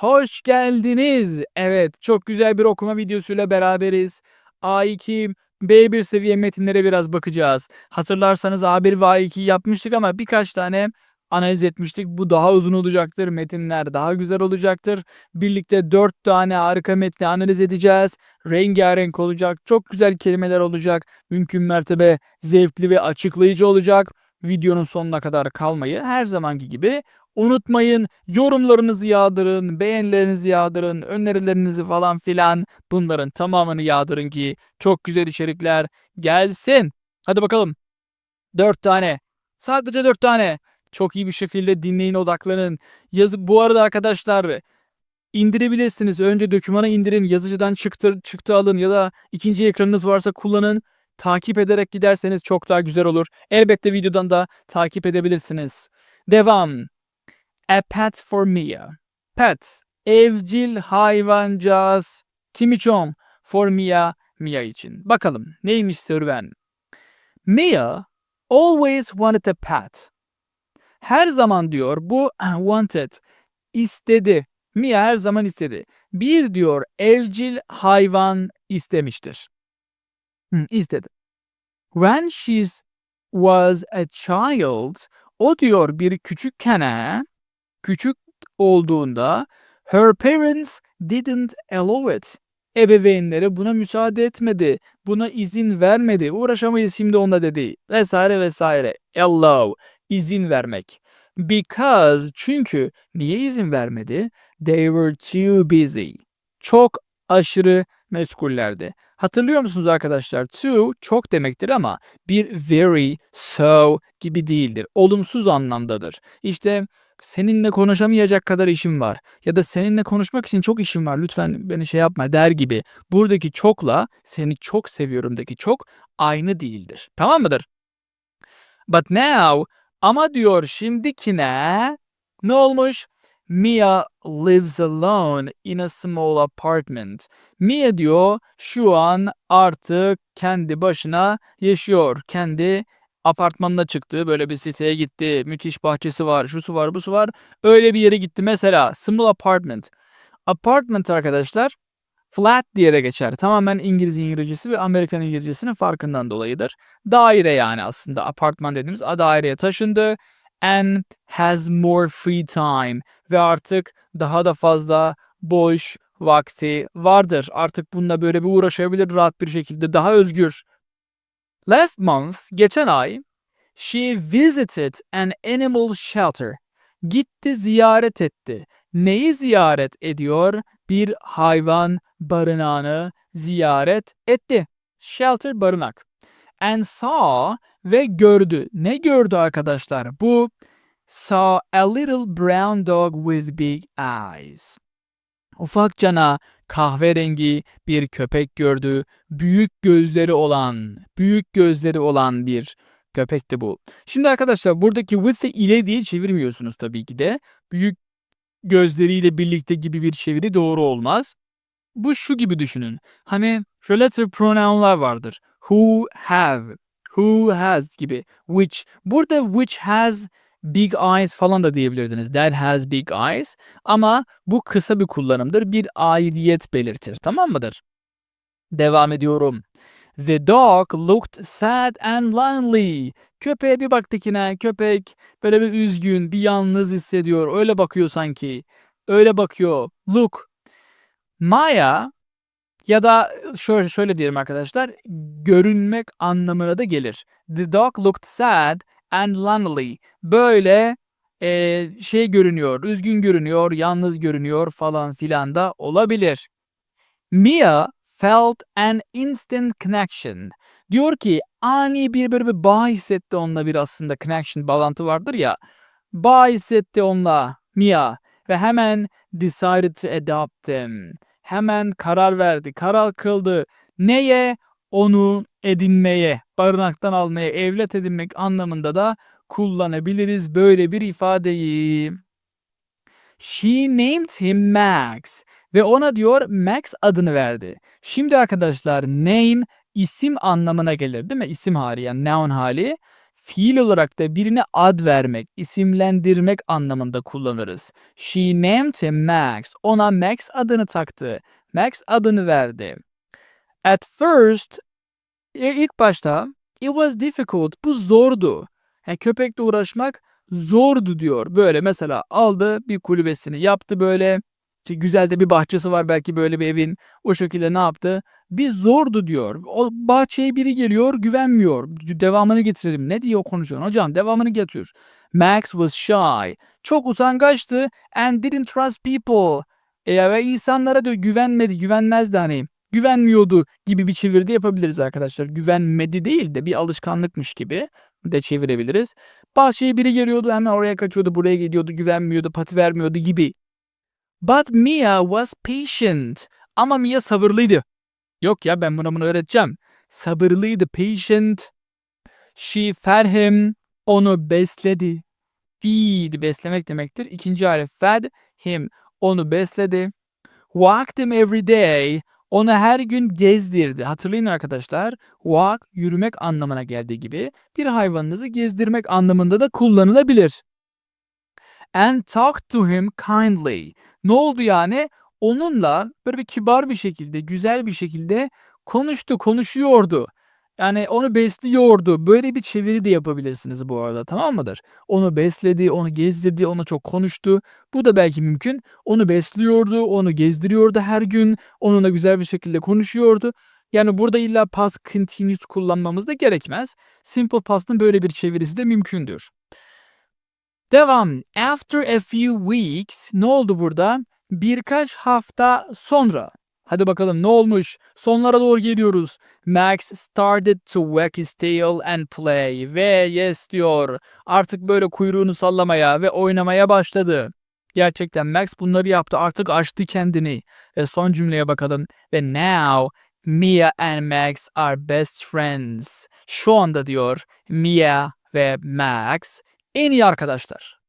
Hoş geldiniz. Evet, çok güzel bir okuma videosuyla beraberiz. A2, B1 seviye metinlere biraz bakacağız. Hatırlarsanız A1 ve A2'yi yapmıştık ama birkaç tane analiz etmiştik. Bu daha uzun olacaktır. Metinler daha güzel olacaktır. Birlikte 4 tane harika metni analiz edeceğiz. Rengarenk olacak. Çok güzel kelimeler olacak. Mümkün mertebe zevkli ve açıklayıcı olacak. Videonun sonuna kadar kalmayı her zamanki gibi unutmayın. Yorumlarınızı yağdırın, beğenilerinizi yağdırın, önerilerinizi falan filan bunların tamamını yağdırın ki çok güzel içerikler gelsin. Hadi bakalım. 4 tane. Sadece 4 tane. Çok iyi bir şekilde dinleyin, odaklanın. Yazı bu arada arkadaşlar indirebilirsiniz. Önce dokümanı indirin, yazıcıdan çıktı, çıktı alın ya da ikinci ekranınız varsa kullanın. Takip ederek giderseniz çok daha güzel olur. Elbette videodan da takip edebilirsiniz. Devam. A pet for Mia. Pet. Evcil hayvancağız. Kim için? For Mia. Mia için. Bakalım neymiş serüven. Mia always wanted a pet. Her zaman diyor bu wanted istedi. Mia her zaman istedi. Bir diyor evcil hayvan istemiştir. Hı, istedi. When she was a child, o diyor bir küçükken küçük olduğunda her parents didn't allow it. Ebeveynleri buna müsaade etmedi. Buna izin vermedi. Uğraşamayız şimdi onunla dedi. Vesaire vesaire. Allow. izin vermek. Because çünkü niye izin vermedi? They were too busy. Çok aşırı meşgullerdi. Hatırlıyor musunuz arkadaşlar? Too çok demektir ama bir very, so gibi değildir. Olumsuz anlamdadır. İşte seninle konuşamayacak kadar işim var ya da seninle konuşmak için çok işim var lütfen beni şey yapma der gibi. Buradaki çokla seni çok seviyorumdaki çok aynı değildir. Tamam mıdır? But now ama diyor şimdikine ne olmuş? Mia lives alone in a small apartment. Mia diyor şu an artık kendi başına yaşıyor. Kendi apartmanına çıktı. Böyle bir siteye gitti. Müthiş bahçesi var. Şusu var, busu var. Öyle bir yere gitti. Mesela small apartment. Apartment arkadaşlar flat diye de geçer. Tamamen İngiliz İngilizcesi ve Amerikan İngilizcesinin farkından dolayıdır. Daire yani aslında apartman dediğimiz a daireye taşındı and has more free time ve artık daha da fazla boş vakti vardır. Artık bununla böyle bir uğraşabilir rahat bir şekilde daha özgür. Last month, geçen ay, she visited an animal shelter. Gitti ziyaret etti. Neyi ziyaret ediyor? Bir hayvan barınağını ziyaret etti. Shelter barınak. And saw ve gördü. Ne gördü arkadaşlar? Bu saw a little brown dog with big eyes. Ufak cana kahverengi bir köpek gördü. Büyük gözleri olan, büyük gözleri olan bir köpekti bu. Şimdi arkadaşlar buradaki with ile diye çevirmiyorsunuz tabii ki de. Büyük gözleriyle birlikte gibi bir çeviri doğru olmaz. Bu şu gibi düşünün. Hani relative pronounlar vardır. Who have, who has gibi. Which. Burada which has big eyes falan da diyebilirdiniz. That has big eyes. Ama bu kısa bir kullanımdır. Bir aidiyet belirtir. Tamam mıdır? Devam ediyorum. The dog looked sad and lonely. Köpeğe bir baktık yine. Köpek böyle bir üzgün, bir yalnız hissediyor. Öyle bakıyor sanki. Öyle bakıyor. Look. Maya ya da şöyle şöyle diyelim arkadaşlar. Görünmek anlamına da gelir. The dog looked sad and lonely. Böyle e, şey görünüyor, üzgün görünüyor, yalnız görünüyor falan filan da olabilir. Mia felt an instant connection. Diyor ki ani bir böyle bir bağ hissetti onunla bir aslında connection bağlantı vardır ya. Bağ hissetti onunla Mia ve hemen decided to adopt him. Hemen karar verdi, karar kıldı. Neye? Onu edinmeye, barınaktan almaya, evlat edinmek anlamında da kullanabiliriz böyle bir ifadeyi. She named him Max ve ona diyor Max adını verdi. Şimdi arkadaşlar name isim anlamına gelir değil mi? İsim hali yani noun hali. Fiil olarak da birine ad vermek, isimlendirmek anlamında kullanırız. She named him Max. Ona Max adını taktı. Max adını verdi. At first, e, ilk başta it was difficult. Bu zordu. Yani köpekle uğraşmak zordu diyor. Böyle mesela aldı bir kulübesini yaptı böyle. İşte güzel de bir bahçesi var belki böyle bir evin. O şekilde ne yaptı? Bir zordu diyor. O bahçeye biri geliyor güvenmiyor. Devamını getirelim. Ne diyor konuşuyorsun hocam? Devamını getir. Max was shy. Çok utangaçtı and didn't trust people. E, ve insanlara da güvenmedi, güvenmezdi hani. Güvenmiyordu gibi bir çeviri de yapabiliriz arkadaşlar. Güvenmedi değil de bir alışkanlıkmış gibi de çevirebiliriz. Bahçeye biri geliyordu hemen oraya kaçıyordu, buraya gidiyordu, güvenmiyordu, pati vermiyordu gibi. But Mia was patient. Ama Mia sabırlıydı. Yok ya ben buna bunu öğreteceğim. Sabırlıydı, patient. She fed him. Onu besledi. Feed beslemek demektir. İkinci harf fed him. Onu besledi. Walked him every day. Onu her gün gezdirdi. Hatırlayın arkadaşlar. Walk yürümek anlamına geldiği gibi bir hayvanınızı gezdirmek anlamında da kullanılabilir. And talked to him kindly. Ne oldu yani? Onunla böyle bir kibar bir şekilde, güzel bir şekilde konuştu, konuşuyordu. Yani onu besliyordu. Böyle bir çeviri de yapabilirsiniz bu arada tamam mıdır? Onu besledi, onu gezdirdi, ona çok konuştu. Bu da belki mümkün. Onu besliyordu, onu gezdiriyordu her gün. Onunla güzel bir şekilde konuşuyordu. Yani burada illa past continuous kullanmamız da gerekmez. Simple past'ın böyle bir çevirisi de mümkündür. Devam. After a few weeks ne oldu burada? Birkaç hafta sonra. Hadi bakalım ne olmuş? Sonlara doğru geliyoruz. Max started to wag his tail and play. Ve yes diyor. Artık böyle kuyruğunu sallamaya ve oynamaya başladı. Gerçekten Max bunları yaptı. Artık açtı kendini. Ve son cümleye bakalım. Ve now Mia and Max are best friends. Şu anda diyor Mia ve Max en iyi arkadaşlar.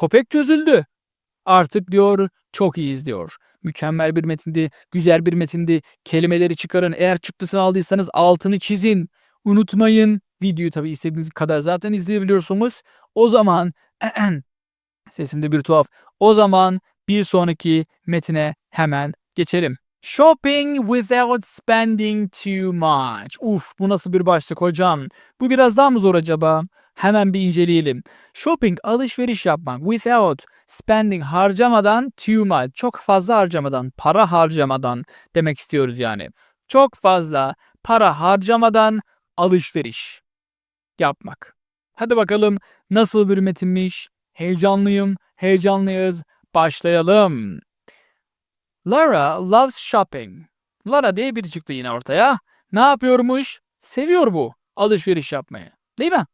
Köpek çözüldü. Artık diyor çok iyiyiz diyor. Mükemmel bir metindi, güzel bir metindi. Kelimeleri çıkarın. Eğer çıktısını aldıysanız altını çizin. Unutmayın. Videoyu tabii istediğiniz kadar zaten izleyebiliyorsunuz. O zaman sesimde bir tuhaf. O zaman bir sonraki metine hemen geçelim. Shopping without spending too much. Uf bu nasıl bir başlık hocam? Bu biraz daha mı zor acaba? Hemen bir inceleyelim. Shopping alışveriş yapmak without spending harcamadan too much çok fazla harcamadan para harcamadan demek istiyoruz yani. Çok fazla para harcamadan alışveriş yapmak. Hadi bakalım nasıl bir metinmiş? Heyecanlıyım, heyecanlıyız. Başlayalım. Lara loves shopping. Lara diye biri çıktı yine ortaya. Ne yapıyormuş? Seviyor bu alışveriş yapmayı. Değil mi?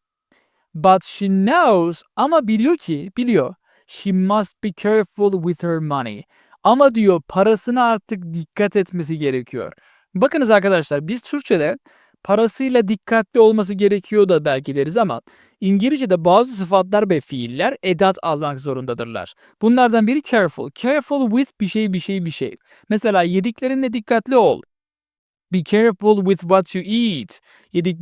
But she knows ama biliyor ki biliyor. She must be careful with her money. Ama diyor parasına artık dikkat etmesi gerekiyor. Bakınız arkadaşlar biz Türkçe'de parasıyla dikkatli olması gerekiyor da belki deriz ama İngilizce'de bazı sıfatlar ve fiiller edat almak zorundadırlar. Bunlardan biri careful. Careful with bir şey bir şey bir şey. Mesela yediklerinde dikkatli ol. Be careful with what you eat.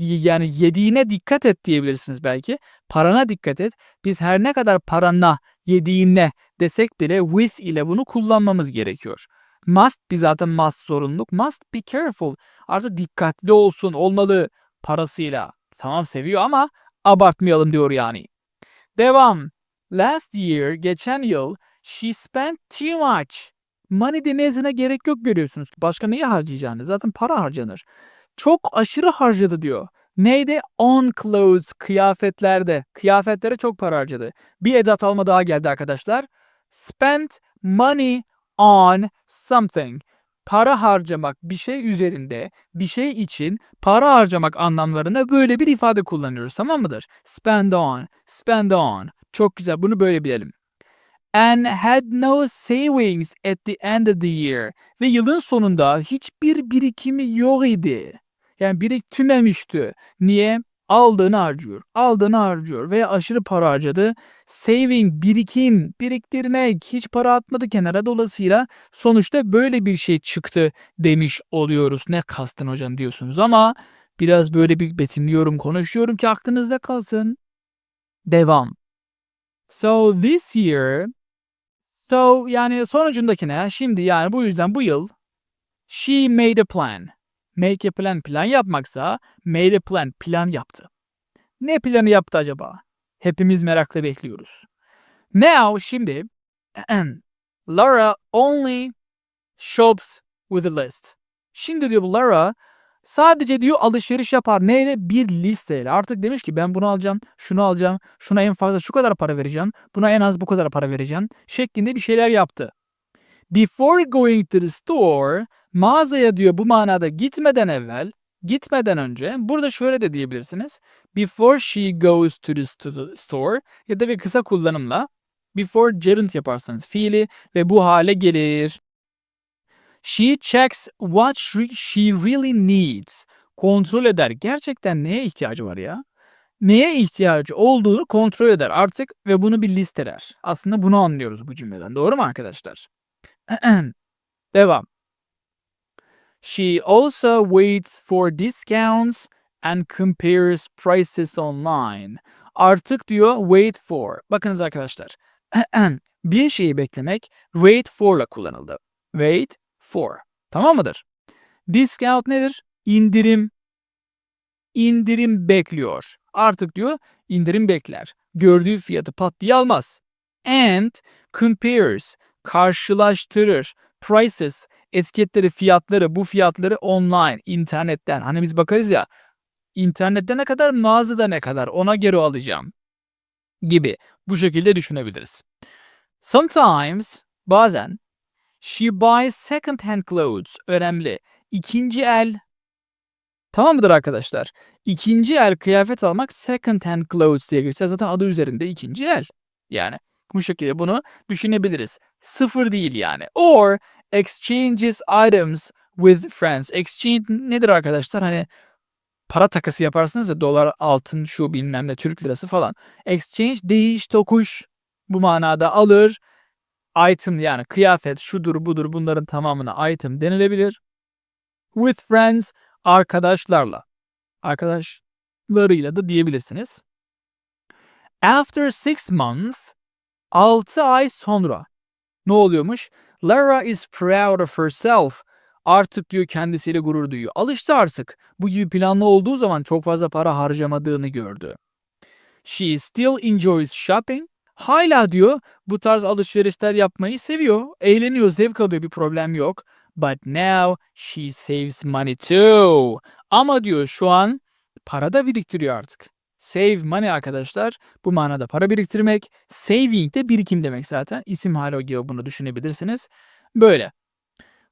Yani yediğine dikkat et diyebilirsiniz belki. Parana dikkat et. Biz her ne kadar parana, yediğine desek bile with ile bunu kullanmamız gerekiyor. Must bir zaten must zorunluluk. Must be careful. Artık dikkatli olsun, olmalı parasıyla. Tamam seviyor ama abartmayalım diyor yani. Devam. Last year, geçen yıl, she spent too much. Money demesine gerek yok görüyorsunuz. Başka neyi harcayacağını? Zaten para harcanır. Çok aşırı harcadı diyor. Neydi? On clothes, kıyafetlerde. Kıyafetlere çok para harcadı. Bir edat alma daha geldi arkadaşlar. Spent money on something. Para harcamak bir şey üzerinde, bir şey için para harcamak anlamlarında böyle bir ifade kullanıyoruz tamam mıdır? Spend on, spend on. Çok güzel bunu böyle bilelim and had no savings at the end of the year. Ve yılın sonunda hiçbir birikimi yok idi. Yani biriktirmemişti. Niye? Aldığını harcıyor. Aldığını harcıyor ve aşırı para harcadı. Saving, birikim, biriktirmek, hiç para atmadı kenara. Dolayısıyla sonuçta böyle bir şey çıktı demiş oluyoruz. Ne kastın hocam diyorsunuz ama biraz böyle bir betimliyorum, konuşuyorum ki aklınızda kalsın. Devam. So this year So yani sonucundaki ne? Şimdi yani bu yüzden bu yıl she made a plan. Make a plan plan yapmaksa made a plan plan yaptı. Ne planı yaptı acaba? Hepimiz merakla bekliyoruz. Now şimdi Laura only shops with a list. Şimdi diyor bu Laura sadece diyor alışveriş yapar. Neyle? Bir listeyle. Artık demiş ki ben bunu alacağım, şunu alacağım, şuna en fazla şu kadar para vereceğim, buna en az bu kadar para vereceğim şeklinde bir şeyler yaptı. Before going to the store, mağazaya diyor bu manada gitmeden evvel, gitmeden önce, burada şöyle de diyebilirsiniz. Before she goes to the sto- store ya da bir kısa kullanımla before gerund yaparsanız fiili ve bu hale gelir. She checks what she really needs. Kontrol eder. Gerçekten neye ihtiyacı var ya? Neye ihtiyacı olduğunu kontrol eder artık ve bunu bir listeler. Aslında bunu anlıyoruz bu cümleden. Doğru mu arkadaşlar? Devam. She also waits for discounts and compares prices online. Artık diyor wait for. Bakınız arkadaşlar. bir şeyi beklemek wait for'la kullanıldı. Wait for. Tamam mıdır? Discount nedir? İndirim. İndirim bekliyor. Artık diyor indirim bekler. Gördüğü fiyatı pat diye almaz. And compares. Karşılaştırır. Prices. Etiketleri, fiyatları, bu fiyatları online, internetten. Hani biz bakarız ya. İnternette ne kadar, mağazada ne kadar ona göre alacağım. Gibi. Bu şekilde düşünebiliriz. Sometimes, bazen She buys second hand clothes. Önemli. İkinci el. Tamam mıdır arkadaşlar? İkinci el kıyafet almak second hand clothes diye geçer. Zaten adı üzerinde ikinci el. Yani bu şekilde bunu düşünebiliriz. Sıfır değil yani. Or exchanges items with friends. Exchange nedir arkadaşlar? Hani para takası yaparsınız ya dolar, altın, şu bilmem ne, Türk lirası falan. Exchange değiş tokuş bu manada alır item yani kıyafet şudur budur bunların tamamına item denilebilir. With friends arkadaşlarla. Arkadaşlarıyla da diyebilirsiniz. After six months 6 ay sonra ne oluyormuş? Lara is proud of herself. Artık diyor kendisiyle gurur duyuyor. Alıştı artık. Bu gibi planlı olduğu zaman çok fazla para harcamadığını gördü. She still enjoys shopping Hala diyor bu tarz alışverişler yapmayı seviyor. Eğleniyor, zevk alıyor bir problem yok. But now she saves money too. Ama diyor şu an para da biriktiriyor artık. Save money arkadaşlar bu manada para biriktirmek. Saving de birikim demek zaten. İsim hali gibi bunu düşünebilirsiniz. Böyle.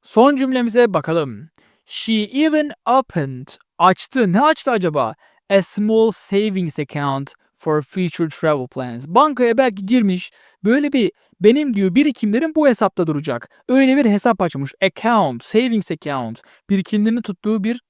Son cümlemize bakalım. She even opened açtı. Ne açtı acaba? A small savings account for future travel plans. Bankaya belki girmiş böyle bir benim diyor birikimlerim bu hesapta duracak. Öyle bir hesap açmış. Account, savings account. Birikimlerini tuttuğu bir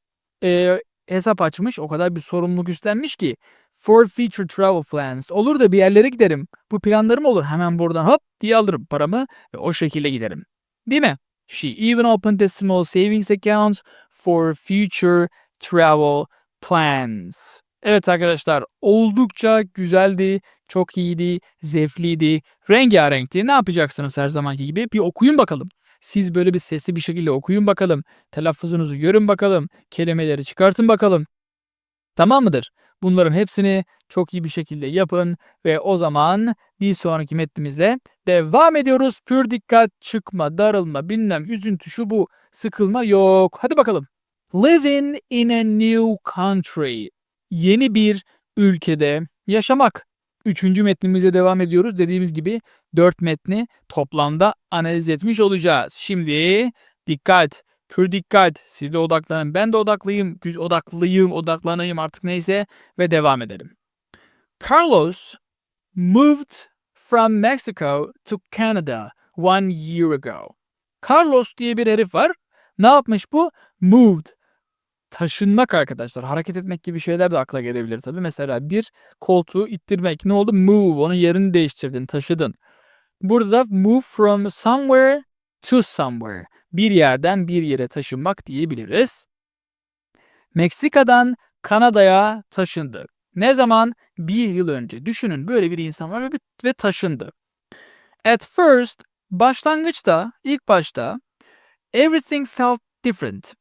e, hesap açmış. O kadar bir sorumluluk üstlenmiş ki. For future travel plans. Olur da bir yerlere giderim. Bu planlarım olur. Hemen buradan hop diye alırım paramı ve o şekilde giderim. Değil mi? She even opened a small savings account for future travel plans. Evet arkadaşlar oldukça güzeldi, çok iyiydi, zevkliydi, rengarenkti. Ne yapacaksınız her zamanki gibi? Bir okuyun bakalım. Siz böyle bir sesli bir şekilde okuyun bakalım. Telaffuzunuzu görün bakalım. Kelimeleri çıkartın bakalım. Tamam mıdır? Bunların hepsini çok iyi bir şekilde yapın ve o zaman bir sonraki metnimizle devam ediyoruz. Pür dikkat, çıkma, darılma, bilmem, üzüntü, şu bu, sıkılma yok. Hadi bakalım. Living in a new country yeni bir ülkede yaşamak. Üçüncü metnimize devam ediyoruz. Dediğimiz gibi dört metni toplamda analiz etmiş olacağız. Şimdi dikkat, pür dikkat. Siz de odaklanın. Ben de odaklıyım, odaklıyım, odaklanayım artık neyse ve devam edelim. Carlos moved from Mexico to Canada one year ago. Carlos diye bir herif var. Ne yapmış bu? Moved taşınmak arkadaşlar. Hareket etmek gibi şeyler de akla gelebilir tabii. Mesela bir koltuğu ittirmek. Ne oldu? Move. Onun yerini değiştirdin, taşıdın. Burada move from somewhere to somewhere. Bir yerden bir yere taşınmak diyebiliriz. Meksika'dan Kanada'ya taşındı. Ne zaman? Bir yıl önce. Düşünün böyle bir insan var ve taşındı. At first, başlangıçta, ilk başta everything felt different.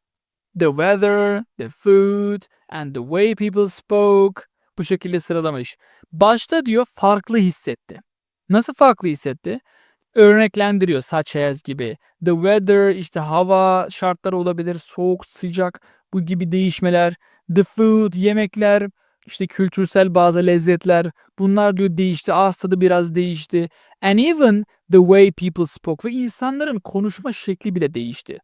The weather, the food and the way people spoke. Bu şekilde sıralamış. Başta diyor farklı hissetti. Nasıl farklı hissetti? Örneklendiriyor such as gibi. The weather işte hava şartları olabilir. Soğuk, sıcak bu gibi değişmeler. The food, yemekler, işte kültürsel bazı lezzetler. Bunlar diyor değişti. Ağız tadı biraz değişti. And even the way people spoke ve insanların konuşma şekli bile değişti.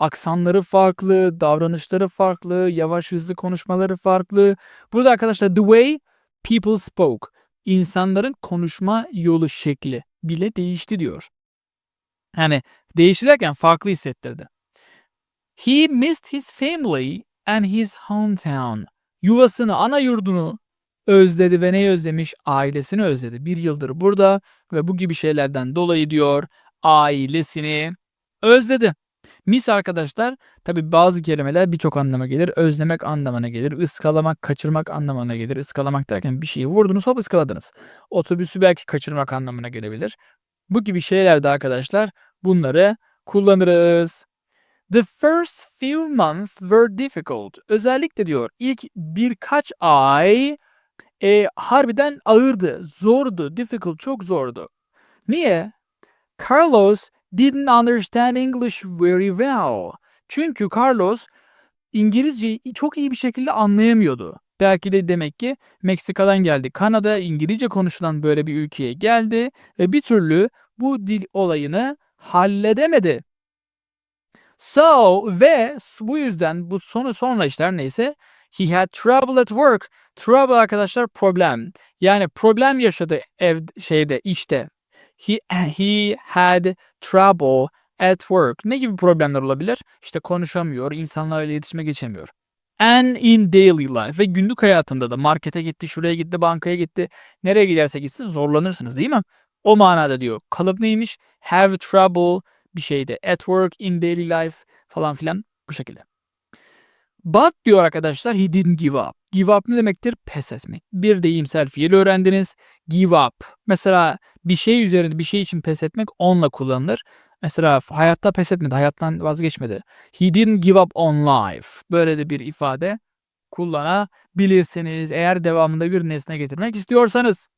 Aksanları farklı, davranışları farklı, yavaş hızlı konuşmaları farklı. Burada arkadaşlar the way people spoke. insanların konuşma yolu şekli bile değişti diyor. Yani değişti derken farklı hissettirdi. He missed his family and his hometown. Yuvasını, ana yurdunu özledi ve neyi özlemiş? Ailesini özledi. Bir yıldır burada ve bu gibi şeylerden dolayı diyor ailesini özledi. Mis arkadaşlar tabi bazı kelimeler birçok anlama gelir. Özlemek anlamına gelir. Iskalamak, kaçırmak anlamına gelir. Iskalamak derken bir şeyi vurdunuz hop ıskaladınız. Otobüsü belki kaçırmak anlamına gelebilir. Bu gibi şeylerde arkadaşlar bunları kullanırız. The first few months were difficult. Özellikle diyor ilk birkaç ay e, harbiden ağırdı, zordu, difficult, çok zordu. Niye? Carlos didn't understand English very well. Çünkü Carlos İngilizceyi çok iyi bir şekilde anlayamıyordu. Belki de demek ki Meksika'dan geldi. Kanada İngilizce konuşulan böyle bir ülkeye geldi ve bir türlü bu dil olayını halledemedi. So ve bu yüzden bu sonu sonra işler neyse he had trouble at work. Trouble arkadaşlar problem. Yani problem yaşadı ev şeyde işte He, he had trouble at work. Ne gibi problemler olabilir? İşte konuşamıyor, insanlarla iletişime geçemiyor. And in daily life ve günlük hayatında da markete gitti, şuraya gitti, bankaya gitti. Nereye giderse gitsin zorlanırsınız değil mi? O manada diyor. Kalıp neymiş? Have trouble bir şeyde. At work, in daily life falan filan bu şekilde. But diyor arkadaşlar he didn't give up. Give up ne demektir? Pes etmek. Bir deyimsel fiil öğrendiniz. Give up. Mesela bir şey üzerinde bir şey için pes etmek onunla kullanılır. Mesela hayatta pes etmedi, hayattan vazgeçmedi. He didn't give up on life. Böyle de bir ifade kullanabilirsiniz eğer devamında bir nesne getirmek istiyorsanız.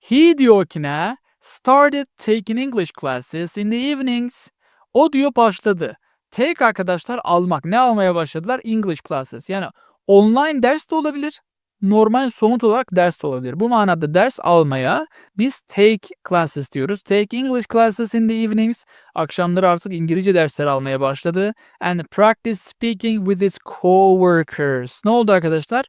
He diyor ki ne? Started taking English classes in the evenings. O diyor başladı. Take arkadaşlar almak. Ne almaya başladılar? English classes. Yani online ders de olabilir. Normal somut olarak ders de olabilir. Bu manada ders almaya biz take classes diyoruz. Take English classes in the evenings. Akşamları artık İngilizce dersler almaya başladı. And practice speaking with its co-workers. Ne oldu arkadaşlar?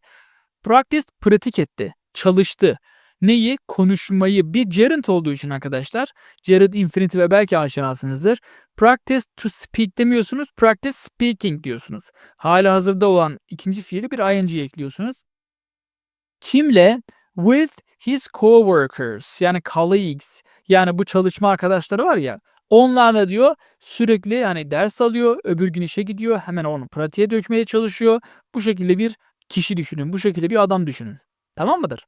Practice pratik etti. Çalıştı. Neyi? Konuşmayı. Bir gerund olduğu için arkadaşlar. Gerund infinitive ve belki aşinasınızdır. Practice to speak demiyorsunuz. Practice speaking diyorsunuz. Hala hazırda olan ikinci fiili bir ing ekliyorsunuz. Kimle? With his coworkers yani colleagues yani bu çalışma arkadaşları var ya onlarla diyor sürekli yani ders alıyor öbür gün işe gidiyor hemen onu pratiğe dökmeye çalışıyor. Bu şekilde bir kişi düşünün bu şekilde bir adam düşünün tamam mıdır?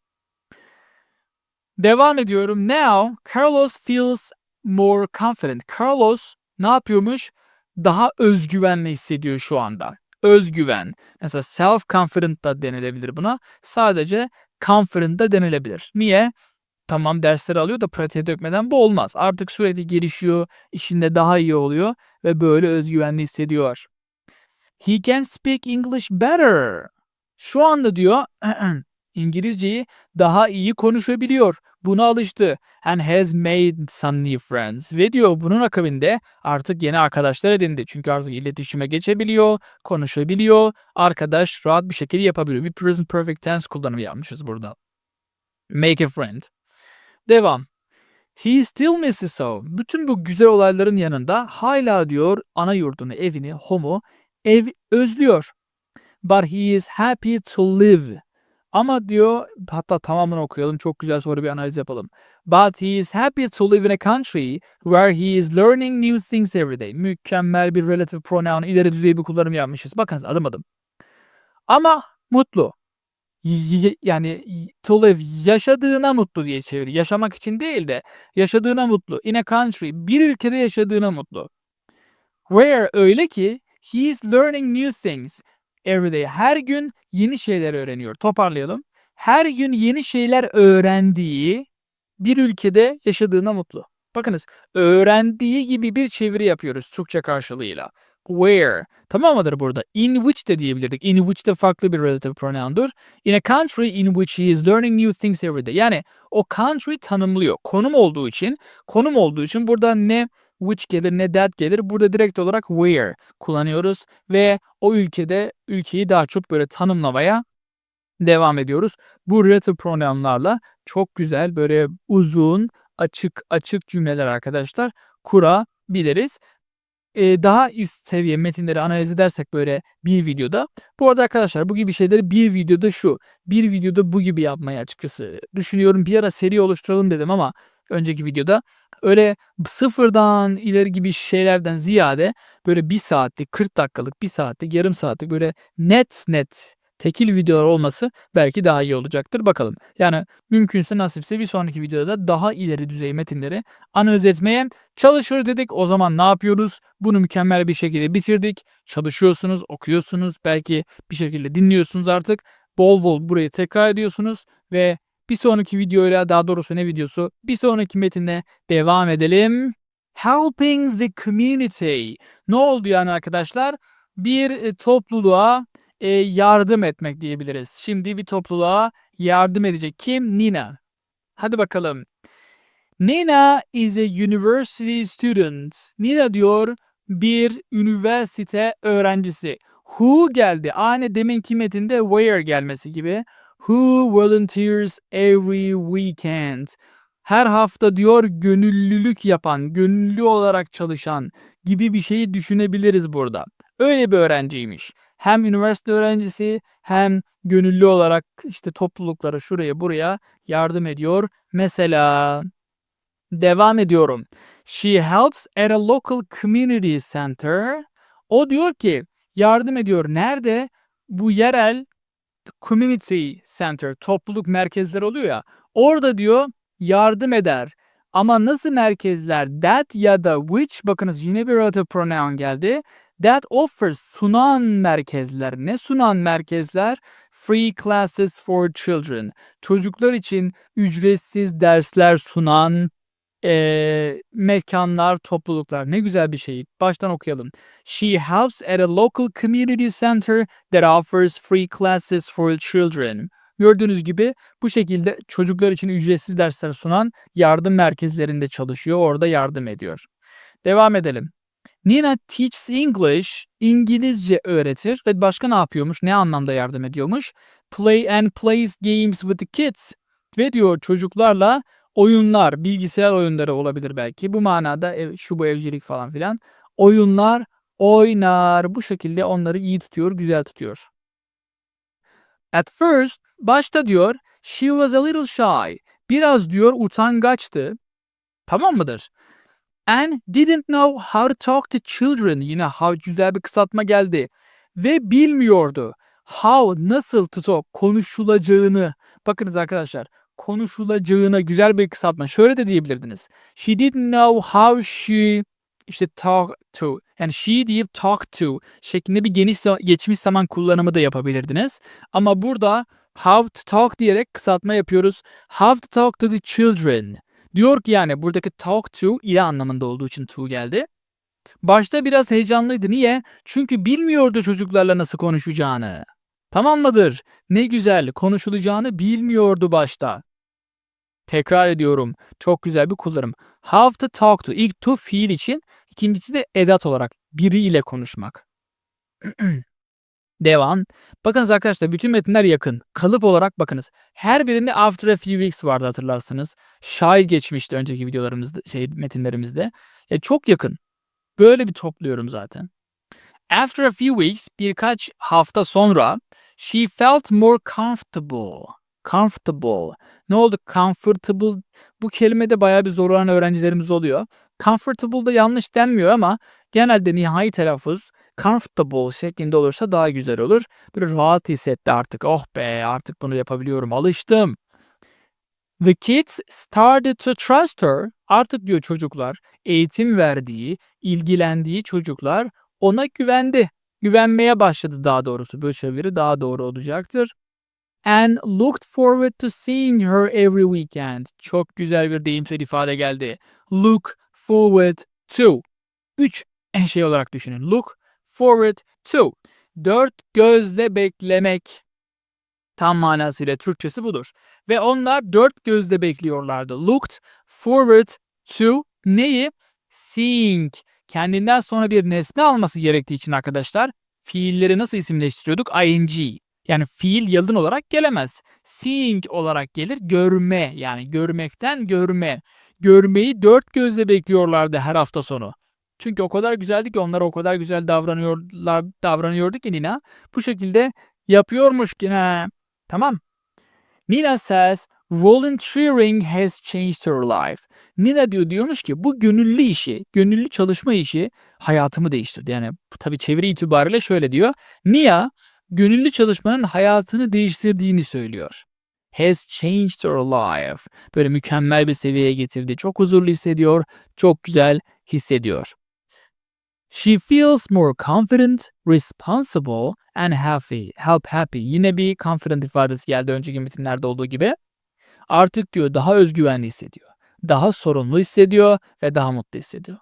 Devam ediyorum. Now Carlos feels more confident. Carlos ne yapıyormuş? Daha özgüvenli hissediyor şu anda. Özgüven. Mesela self confident da denilebilir buna. Sadece confident da denilebilir. Niye? Tamam dersleri alıyor da pratiğe dökmeden bu olmaz. Artık sürekli gelişiyor, işinde daha iyi oluyor ve böyle özgüvenli hissediyor. He can speak English better. Şu anda diyor İngilizceyi daha iyi konuşabiliyor. Buna alıştı. And has made some new friends. Ve diyor bunun akabinde artık yeni arkadaşlar edindi. Çünkü artık iletişime geçebiliyor, konuşabiliyor. Arkadaş rahat bir şekilde yapabiliyor. Bir present perfect tense kullanımı yapmışız burada. Make a friend. Devam. He still misses home. Bütün bu güzel olayların yanında hala diyor ana yurdunu, evini, home'u ev özlüyor. But he is happy to live. Ama diyor hatta tamamını okuyalım çok güzel sonra bir analiz yapalım. But he is happy to live in a country where he is learning new things every day. Mükemmel bir relative pronoun ileri düzey bir kullanım yapmışız. Bakınız adım adım. Ama mutlu. yani to live yaşadığına mutlu diye çevir. Yaşamak için değil de yaşadığına mutlu. In a country bir ülkede yaşadığına mutlu. Where öyle ki he is learning new things every day. Her gün yeni şeyler öğreniyor. Toparlayalım. Her gün yeni şeyler öğrendiği bir ülkede yaşadığına mutlu. Bakınız öğrendiği gibi bir çeviri yapıyoruz Türkçe karşılığıyla. Where. Tamam mıdır burada? In which de diyebilirdik. In which de farklı bir relative pronoundur. In a country in which he is learning new things every day. Yani o country tanımlıyor. Konum olduğu için, konum olduğu için burada ne which gelir ne that gelir. Burada direkt olarak where kullanıyoruz ve o ülkede ülkeyi daha çok böyle tanımlamaya devam ediyoruz. Bu relative pronounlarla çok güzel böyle uzun, açık açık cümleler arkadaşlar kurabiliriz. Ee, daha üst seviye metinleri analiz edersek böyle bir videoda. Bu arada arkadaşlar bu gibi şeyleri bir videoda şu, bir videoda bu gibi yapmayı açıkçası düşünüyorum. Bir ara seri oluşturalım dedim ama önceki videoda öyle sıfırdan ileri gibi şeylerden ziyade böyle bir saatlik, 40 dakikalık, bir saatlik, yarım saatlik böyle net net tekil videolar olması belki daha iyi olacaktır. Bakalım. Yani mümkünse nasipse bir sonraki videoda daha ileri düzey metinleri analiz etmeye çalışır dedik. O zaman ne yapıyoruz? Bunu mükemmel bir şekilde bitirdik. Çalışıyorsunuz, okuyorsunuz, belki bir şekilde dinliyorsunuz artık. Bol bol burayı tekrar ediyorsunuz ve bir sonraki videoyla daha doğrusu ne videosu? Bir sonraki metinde devam edelim. Helping the community. Ne oldu yani arkadaşlar? Bir e, topluluğa e, yardım etmek diyebiliriz. Şimdi bir topluluğa yardım edecek kim? Nina. Hadi bakalım. Nina is a university student. Nina diyor bir üniversite öğrencisi. Who geldi. Aynı deminki metinde where gelmesi gibi. Who volunteers every weekend. Her hafta diyor gönüllülük yapan, gönüllü olarak çalışan gibi bir şeyi düşünebiliriz burada. Öyle bir öğrenciymiş. Hem üniversite öğrencisi hem gönüllü olarak işte topluluklara şuraya buraya yardım ediyor. Mesela devam ediyorum. She helps at a local community center. O diyor ki yardım ediyor. Nerede? Bu yerel community center, topluluk merkezleri oluyor ya. Orada diyor yardım eder. Ama nasıl merkezler? That ya da which bakınız yine bir relative pronoun geldi. That offers sunan merkezler. Ne sunan merkezler? Free classes for children. Çocuklar için ücretsiz dersler sunan eee, mekanlar, topluluklar. Ne güzel bir şey. Baştan okuyalım. She helps at a local community center that offers free classes for children. Gördüğünüz gibi bu şekilde çocuklar için ücretsiz dersler sunan yardım merkezlerinde çalışıyor. Orada yardım ediyor. Devam edelim. Nina teaches English, İngilizce öğretir ve başka ne yapıyormuş? Ne anlamda yardım ediyormuş? Play and plays games with the kids. Ve diyor çocuklarla oyunlar, bilgisayar oyunları olabilir belki. Bu manada ev, şu bu evcilik falan filan. Oyunlar oynar. Bu şekilde onları iyi tutuyor, güzel tutuyor. At first, başta diyor, she was a little shy. Biraz diyor utangaçtı. Tamam mıdır? And didn't know how to talk to children. Yine how güzel bir kısaltma geldi. Ve bilmiyordu. How, nasıl to talk, konuşulacağını. Bakınız arkadaşlar, konuşulacağına güzel bir kısaltma. Şöyle de diyebilirdiniz. She didn't know how she işte talk to yani she deyip talk to şeklinde bir geniş geçmiş zaman kullanımı da yapabilirdiniz. Ama burada how to talk diyerek kısaltma yapıyoruz. How to talk to the children. Diyor ki yani buradaki talk to ile anlamında olduğu için to geldi. Başta biraz heyecanlıydı. Niye? Çünkü bilmiyordu çocuklarla nasıl konuşacağını. Tamam mıdır? Ne güzel konuşulacağını bilmiyordu başta. Tekrar ediyorum. Çok güzel bir kullanım. Have to talk to. İlk to fiil için. ikincisi de edat olarak. Biriyle konuşmak. Devam. Bakınız arkadaşlar bütün metinler yakın. Kalıp olarak bakınız. Her birinde after a few weeks vardı hatırlarsınız. Shy geçmişti önceki videolarımızda, şey metinlerimizde. Ya çok yakın. Böyle bir topluyorum zaten. After a few weeks, birkaç hafta sonra she felt more comfortable. Comfortable. Ne oldu? Comfortable. Bu kelimede bayağı bir zorlanan öğrencilerimiz oluyor. Comfortable da yanlış denmiyor ama genelde nihai telaffuz comfortable şeklinde olursa daha güzel olur. Böyle rahat hissetti artık. Oh be artık bunu yapabiliyorum. Alıştım. The kids started to trust her. Artık diyor çocuklar eğitim verdiği, ilgilendiği çocuklar ona güvendi. Güvenmeye başladı daha doğrusu. Böyle çeviri daha doğru olacaktır. And looked forward to seeing her every weekend. Çok güzel bir deyimsel ifade geldi. Look forward to. Üç en şey olarak düşünün. Look forward to. Dört gözle beklemek. Tam manasıyla Türkçesi budur. Ve onlar dört gözle bekliyorlardı. Looked forward to neyi? Seeing. Kendinden sonra bir nesne alması gerektiği için arkadaşlar fiilleri nasıl isimleştiriyorduk? ing. Yani fiil yalın olarak gelemez. Seeing olarak gelir görme yani görmekten görme. Görmeyi dört gözle bekliyorlardı her hafta sonu. Çünkü o kadar güzeldi ki onlara o kadar güzel davranıyorlar davranıyordu ki Nina. Bu şekilde yapıyormuş yine. Tamam. Nina says volunteering has changed her life. Nina diyor diyormuş ki bu gönüllü işi, gönüllü çalışma işi hayatımı değiştirdi. Yani tabi çeviri itibariyle şöyle diyor. Nia gönüllü çalışmanın hayatını değiştirdiğini söylüyor. Has changed her life. Böyle mükemmel bir seviyeye getirdi. Çok huzurlu hissediyor, çok güzel hissediyor. She feels more confident, responsible and happy. Help happy. Yine bir confident ifadesi geldi önceki metinlerde olduğu gibi. Artık diyor daha özgüvenli hissediyor. Daha sorumlu hissediyor ve daha mutlu hissediyor.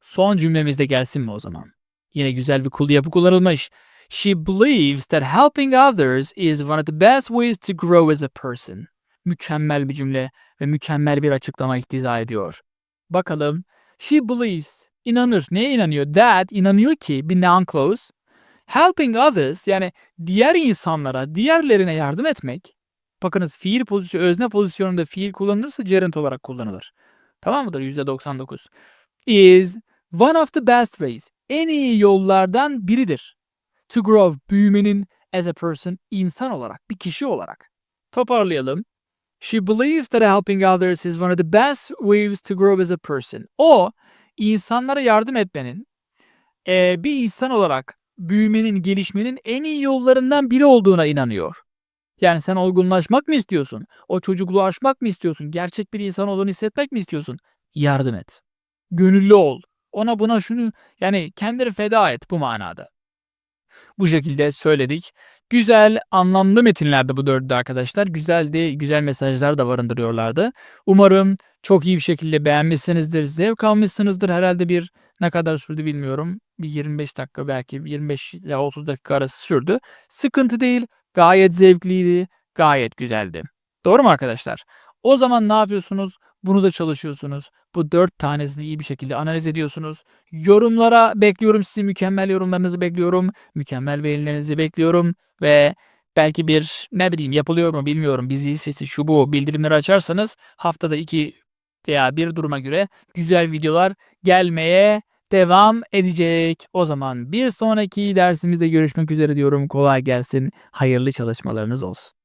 Son cümlemizde gelsin mi o zaman? Yine güzel bir kul yapı kullanılmış. She believes that helping others is one of the best ways to grow as a person. Mükemmel bir cümle ve mükemmel bir açıklama iktiza ediyor. Bakalım. She believes. inanır. Neye inanıyor? That inanıyor ki bir noun clause. Helping others yani diğer insanlara, diğerlerine yardım etmek. Bakınız fiil pozisyonu, özne pozisyonunda fiil kullanılırsa gerund olarak kullanılır. Tamam mıdır? %99. Is one of the best ways. En iyi yollardan biridir. To grow, büyümenin as a person, insan olarak, bir kişi olarak. Toparlayalım. She believes that helping others is one of the best ways to grow as a person. O, insanlara yardım etmenin, eee, bir insan olarak büyümenin, gelişmenin en iyi yollarından biri olduğuna inanıyor. Yani sen olgunlaşmak mı istiyorsun? O çocukluğu aşmak mı istiyorsun? Gerçek bir insan olduğunu hissetmek mi istiyorsun? Yardım et. Gönüllü ol. Ona buna şunu yani kendini feda et bu manada. Bu şekilde söyledik. Güzel, anlamlı metinlerdi bu dördü arkadaşlar. Güzeldi, güzel mesajlar da barındırıyorlardı. Umarım çok iyi bir şekilde beğenmişsinizdir, zevk almışsınızdır. Herhalde bir ne kadar sürdü bilmiyorum. Bir 25 dakika belki 25 ile 30 dakika arası sürdü. Sıkıntı değil, gayet zevkliydi, gayet güzeldi. Doğru mu arkadaşlar? O zaman ne yapıyorsunuz? Bunu da çalışıyorsunuz. Bu dört tanesini iyi bir şekilde analiz ediyorsunuz. Yorumlara bekliyorum sizi. Mükemmel yorumlarınızı bekliyorum. Mükemmel beğenilerinizi bekliyorum. Ve belki bir ne bileyim yapılıyor mu bilmiyorum. Bizi sesi şu bu bildirimleri açarsanız haftada iki veya bir duruma göre güzel videolar gelmeye devam edecek. O zaman bir sonraki dersimizde görüşmek üzere diyorum. Kolay gelsin. Hayırlı çalışmalarınız olsun.